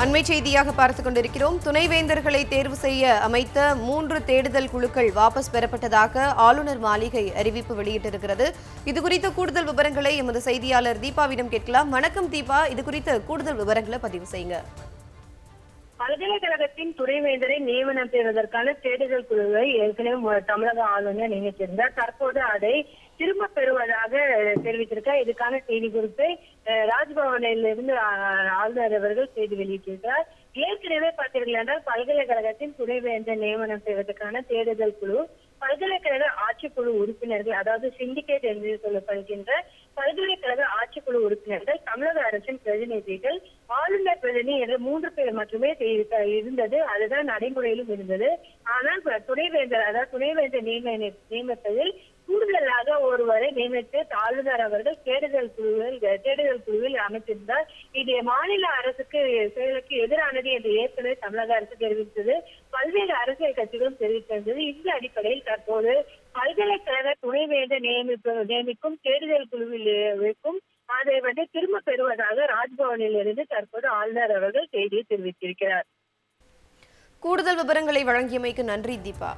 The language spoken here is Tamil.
அண்மை செய்தியாக பார்த்துக் கொண்டிருக்கிறோம். துணைவேந்தர்களை தேர்வு செய்ய அமைத்த மூன்று தேடுதல் குழுக்கள் வாபஸ் பெறப்பட்டதாக ஆளுநர் மாளிகை அறிவிப்பு வெளியிட்டிருக்கிறது. இது குறித்த கூடுதல் விவரங்களை எமது செய்தியாளர் தீபாவிடம் கேட்கலாம். வணக்கம் தீபா. இது குறித்த கூடுதல் விவரங்களை பதிவு செய்யுங்க. பல்கலைக்கழகத்தின் துணைவேந்தரை நியமனம் செய்வதற்கான தேடுதல் குழுவை ஏற்கனவே தமிழக ஆளுநர் நியமித்திருந்தார். தற்போது அதை திரும்ப பெறுவதாக தெரிவித்திருக்கார் இதுக்கான செய்தி குறிப்பை அஹ், ராஜ்பவனில் இருந்து ஆளுநர் அவர்கள் செய்தி வெளியிட்டிருக்கிறார். ஏற்கனவே பார்த்தீர்கள் என்றால் பல்கலைக்கழகத்தின் துணைவேந்தர் நியமனம் செய்வதற்கான தேடுதல் குழு பல்கலைக்கழக ஆட்சிக்குழு உறுப்பினர்கள் அதாவது சிண்டிகேட் என்று சொல்லப்படுகின்ற பல்கலைக்கழக ஆட்சிக்குழு உறுப்பினர்கள் தமிழக அரசின் பிரதிநிதிகள் ஆளுநர் பிரதிநிதி என்ற மூன்று பேர் மட்டுமே இருந்தது. அதுதான் நடைமுறையிலும் இருந்தது. ஆனால் துணைவேந்தர் அதாவது துணைவேந்தர் நியமன நியமிப்பதில் கூடுதலாக ஒருவரை நியமித்து ஆளுநர் அவர்கள் தேடுதல் குழுவில் தேடுதல் குழுவில் அமைத்திருந்தார். இது மாநில அரசுக்கு செயலுக்கு எதிரானது என்று ஏற்கனவே தமிழக அரசு தெரிவித்தது. பல்வேறு அரசியல் கட்சிகளும் தெரிவித்திருந்தது. இந்த அடிப்படையில் தற்போது பல்கலைக்கழக துணைவேந்தர் நியமிப்பு நியமிக்கும் தேடுதல் குழுவில் இருக்கும் அதை வந்து திரும்ப பெறுவதாக ராஜ்பவனில் இருந்து தற்போது ஆளுநர் அவர்கள் செய்தியை தெரிவித்திருக்கிறார். கூடுதல் விவரங்களை வழங்கியமைக்கு நன்றி தீபா.